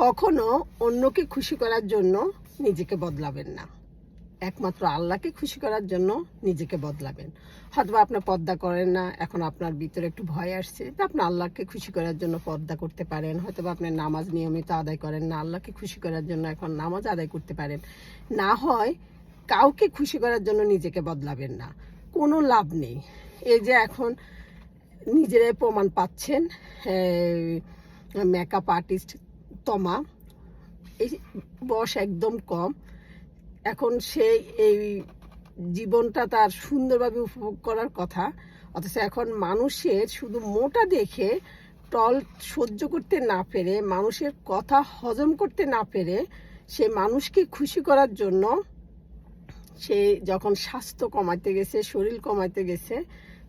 কখনো অন্যকে খুশি করার জন্য নিজেকে বদলাবেন না। একমাত্র আল্লাহকে খুশি করার জন্য নিজেকে বদলাবেন। হয়তো আপনার পর্দা করেন না, এখন আপনার ভিতরে একটু ভয় আসছে আপনি আল্লাহকে খুশি করার জন্য পর্দা করতে পারেন। হয়তো আপনি নামাজ নিয়মিত আদায় করেন না, আল্লাহকে খুশি করার জন্য এখন নামাজ আদায় করতে পারেন। না হয় কাউকে খুশি করার জন্য নিজেকে বদলাবেন না। কোনো লাভ নেই। এই যে এখন নিজেরাই প্রমাণ পাচ্ছেন মেকআপ আর্টিস্ট তমা এই বয়স একদম কম। এখন সে এই জীবনটা তার সুন্দরভাবে উপভোগ করার কথা। অথচ এখন মানুষের শুধু মোটা দেখে টল সহ্য করতে না পেরে, মানুষের কথা হজম করতে না পেরে সে মানুষকে খুশি করার জন্য সে যখন স্বাস্থ্য কমাতে গেছে, শরীর কমাতে গেছে,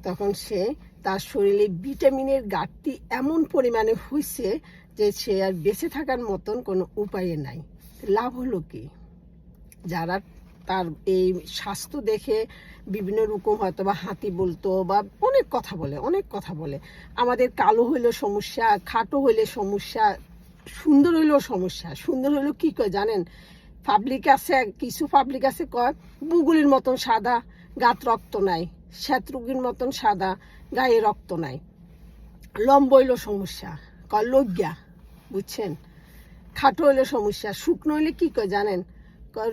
তখন সে তার শরীরে ভিটামিনের ঘাটতি এমন পরিমাণে হয়েছে যে সে আর বেঁচে থাকার মতন কোনো উপায়ে নাই। লাভ হলো কি? যারা তার এই স্বাস্থ্য দেখে বিভিন্ন রকম হয়তো বা হাতি বলতো বা অনেক কথা বলে, অনেক কথা বলে। আমাদের কালো হইলেও সমস্যা, খাটো হইলে সমস্যা, সুন্দর হইলেও সমস্যা। সুন্দর হইলেও কী কয় জানেন? পাবলিক আছে, কিছু পাবলিক আছে কয় বুগুলির মতন সাদা, গাত রক্ত নাই। শ্বেতরুগীর মতন সাদা, গায়ে রক্ত নাই। লম্ব হইলেও সমস্যা, কয় লজ্ঞা বুঝছেন? খাটো হইলে সমস্যা, শুকনো হইলে কি কয় জানেন?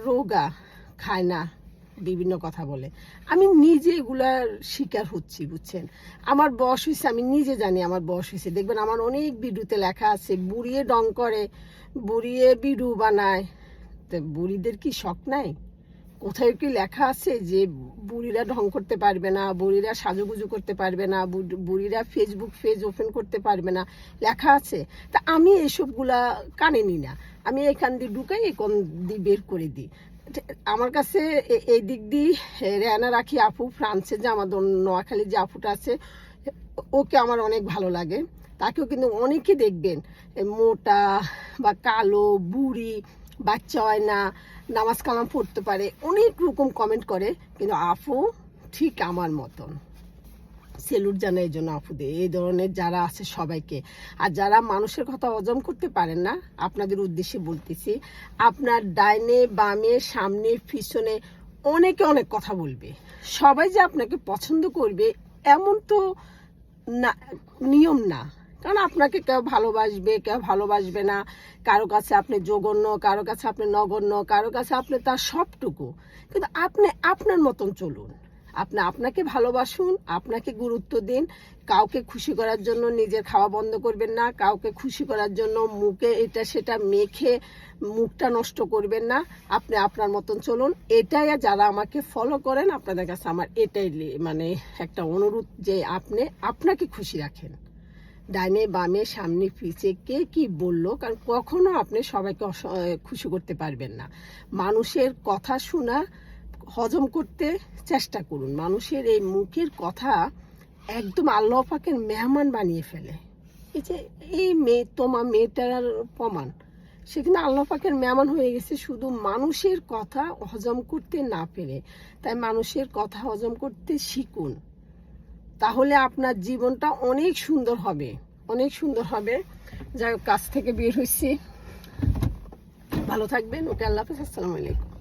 রোগা খায় না, বিভিন্ন কথা বলে। আমি নিজে এগুলার শিকার হচ্ছি, বুঝছেন? আমার বয়স হয়েছে আমি নিজে জানি আমার বয়স হয়েছে দেখবেন আমার অনেক বিডুতে লেখা আছে, বুড়িয়ে ডং করে, বুড়িয়ে বিডু বানায়। তো বুড়িদের কি শখ নাই? কোথায় কি লেখা আছে যে বুড়িরা ঢং করতে পারবে না, বুড়িরা সাজুগুজু করতে পারবে না বুড়িরা ফেসবুক পেজ ওপেন করতে পারবে না, লেখা আছে। তা আমি এসবগুলা কানে নিই না। আমি এখান দিয়ে ঢুকাই এখান দিয়ে বের করে দিই। আমার কাছে এই দিক দিয়ে রেয়ানা রাখি আপু ফ্রান্সে যে আমাদের নোয়াখালী যে আপুটা আছে, ওকে আমার অনেক ভালো লাগে। তাকেও কিন্তু অনেকে দেখবেন মোটা বা কালো, বুড়ি বাচ্চা হয় না, নামাজ কালাম পড়তে পারে, অনেক রকম কমেন্ট করে, কিন্তু আপু ঠিক আমার মতন। সেলুট জানাই এই জন্য আপুদের এই ধরনের যারা আছে সবাইকে। আর যারা মানুষের কথা হজম করতে পারেন না, আপনাদের উদ্দেশ্যে বলতেছি, আপনার ডাইনে, বামে, সামনে, পিছনে অনেকে অনেক কথা বলবে। সবাই যে আপনাকে পছন্দ করবে, এমন তো না, নিয়ম না। কারণ আপনাকে কেউ ভালোবাসবে কেউ ভালোবাসবে না। কারও কাছে আপনি জঘন্য, কারও কাছে আপনি নগণ্য, কারও কাছে আপনি তার সবটুকু। কিন্তু আপনি আপনার মতন চলুন। আপনি আপনাকে ভালোবাসুন, আপনাকে গুরুত্ব দিন। কাউকে খুশি করার জন্য নিজের খাওয়া বন্ধ করবেন না। কাউকে খুশি করার জন্য মুখে এটা সেটা মেখে মুখটা নষ্ট করবেন না। আপনি আপনার মতন চলুন। এটাই যারা আমাকে ফলো করেন, আপনাদের কাছে আমার এটাই মানে একটা অনুরোধ যে আপনি আপনাকে খুশি রাখেন। ডাইনে বামে সামনে পিছে কে কি বলল? কারণ কখনো আপনি সবাইকে খুশি করতে পারবেন না। মানুষের কথা শোনা, হজম করতে চেষ্টা করুন। মানুষের এই মুখের কথা একদম আল্লাহ পাকের মেহমান বানিয়ে ফেলে। এই যে, এই মেয়ে তোমার মেয়েটার প্রমাণ। সেখানে আল্লাহ পাকের মেহমান হয়ে গেছে। শুধু মানুষের কথা হজম করতে না পেরে, তাই মানুষের কথা হজম করতে শিখুন। তাহলে আপনার জীবনটা অনেক সুন্দর হবে। অনেক সুন্দর হবে। যাই কাছ থেকে বের হয়েছি ভালো থাকবেন। ওকে, আল্লাহ হাফেজ। আসসালামু আলাইকুম।